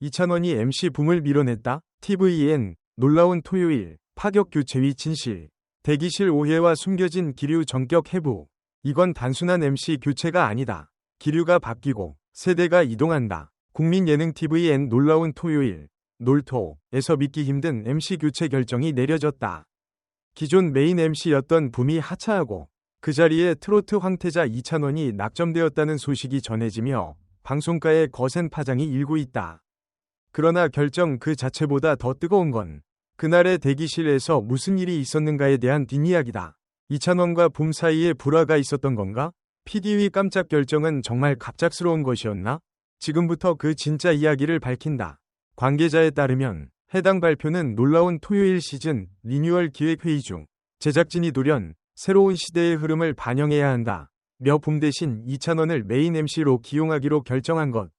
이찬원이 MC 붐을 밀어냈다. TVN 놀라운 토요일 파격 교체위 진실 대기실 오해와 숨겨진 기류 전격 해부 이건 단순한 MC 교체가 아니다. 기류가 바뀌고 세대가 이동한다. 국민 예능 TVN 놀라운 토요일 놀토에서 믿기 힘든 MC 교체 결정이 내려졌다. 기존 메인 MC였던 붐이 하차하고 그 자리에 트로트 황태자 이찬원이 낙점되었다는 소식이 전해지며 방송가에 거센 파장이 일고 있다. 그러나 결정 그 자체보다 더 뜨거운 건 그날의 대기실에서 무슨 일이 있었는가에 대한 뒷이야기다. 이찬원과 붐 사이에 불화가 있었던 건가? PD의 깜짝 결정은 정말 갑작스러운 것이었나? 지금부터 그 진짜 이야기를 밝힌다. 관계자에 따르면 해당 발표는 놀라운 토요일 시즌 리뉴얼 기획회의 중 제작진이 돌연 새로운 시대의 흐름을 반영해야 한다. 며붐 대신 이찬원을 메인 MC로 기용하기로 결정한 것.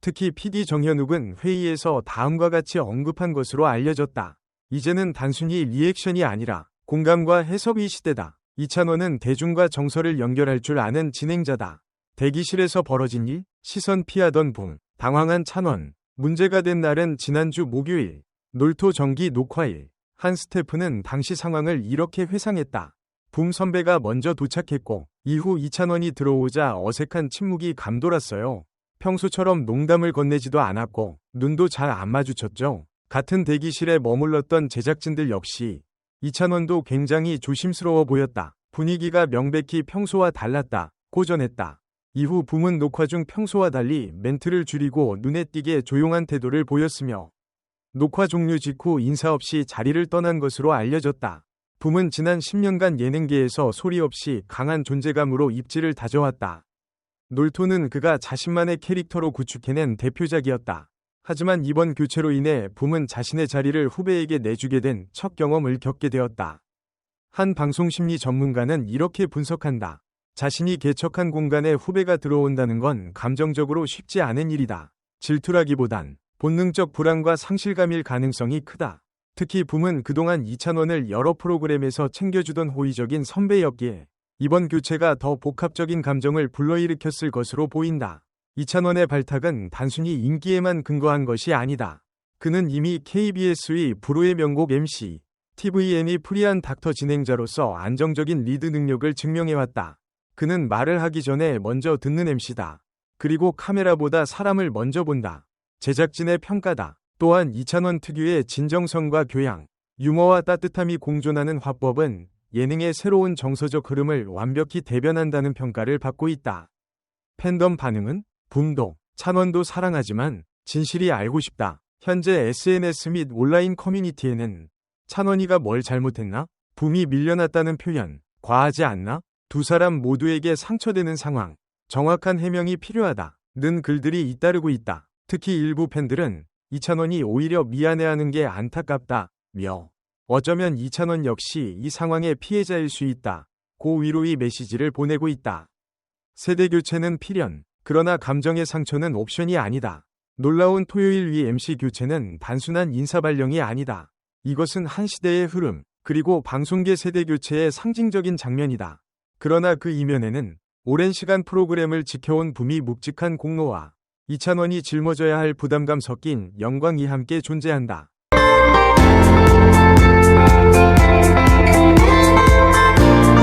특히 PD 정현욱은 회의에서 다음과 같이 언급한 것으로 알려졌다. 이제는 단순히 리액션이 아니라 공감과 해석의 시대다. 이찬원은 대중과 정서를 연결할 줄 아는 진행자다. 대기실에서 벌어진 일, 시선 피하던 붐, 당황한 찬원. 문제가 된 날은 지난주 목요일, 놀토 정기 녹화일. 한 스태프는 당시 상황을 이렇게 회상했다. 붐 선배가 먼저 도착했고, 이후 이찬원이 들어오자 어색한 침묵이 감돌았어요. 평소처럼 농담을 건네지도 않았고 눈도 잘 안 마주쳤죠. 같은 대기실에 머물렀던 제작진들 역시 이찬원도 굉장히 조심스러워 보였다. 분위기가 명백히 평소와 달랐다. 고전했다. 이후 붐은 녹화 중 평소와 달리 멘트를 줄이고 눈에 띄게 조용한 태도를 보였으며 녹화 종료 직후 인사 없이 자리를 떠난 것으로 알려졌다. 붐은 지난 10년간 예능계에서 소리 없이 강한 존재감으로 입지를 다져왔다. 놀토는 그가 자신만의 캐릭터로 구축해낸 대표작이었다. 하지만 이번 교체로 인해 붐은 자신의 자리를 후배에게 내주게 된 첫 경험을 겪게 되었다. 한 방송심리 전문가는 이렇게 분석한다. 자신이 개척한 공간에 후배가 들어온다는 건 감정적으로 쉽지 않은 일이다. 질투라기보단 본능적 불안과 상실감일 가능성이 크다. 특히 붐은 그동안 이찬원을 여러 프로그램에서 챙겨주던 호의적인 선배였기에 이번 교체가 더 복합적인 감정을 불러일으켰을 것으로 보인다. 이찬원의 발탁은 단순히 인기에만 근거한 것이 아니다. 그는 이미 KBS의 불후의 명곡 MC, TVN이 프리한 닥터 진행자로서 안정적인 리드 능력을 증명해왔다. 그는 말을 하기 전에 먼저 듣는 MC다. 그리고 카메라보다 사람을 먼저 본다. 제작진의 평가다. 또한 이찬원 특유의 진정성과 교양, 유머와 따뜻함이 공존하는 화법은 예능의 새로운 정서적 흐름을 완벽히 대변한다는 평가를 받고 있다. 팬덤 반응은 붐도 찬원도 사랑하지만 진실이 알고 싶다. 현재 SNS 및 온라인 커뮤니티에는 찬원이가 뭘 잘못했나? 붐이 밀려났다는 표현, 과하지 않나? 두 사람 모두에게 상처되는 상황, 정확한 해명이 필요하다. 는 글들이 잇따르고 있다. 특히 일부 팬들은 이찬원이 오히려 미안해하는 게 안타깝다. 며 어쩌면 이찬원 역시 이 상황의 피해자일 수 있다. 고 위로의 메시지를 보내고 있다. 세대 교체는 필연, 그러나 감정의 상처는 옵션이 아니다. 놀라운 토요일 위 MC 교체는 단순한 인사 발령이 아니다. 이것은 한 시대의 흐름, 그리고 방송계 세대 교체의 상징적인 장면이다. 그러나 그 이면에는 오랜 시간 프로그램을 지켜온 붐이 묵직한 공로와 이찬원이 짊어져야 할 부담감 섞인 영광이 함께 존재한다.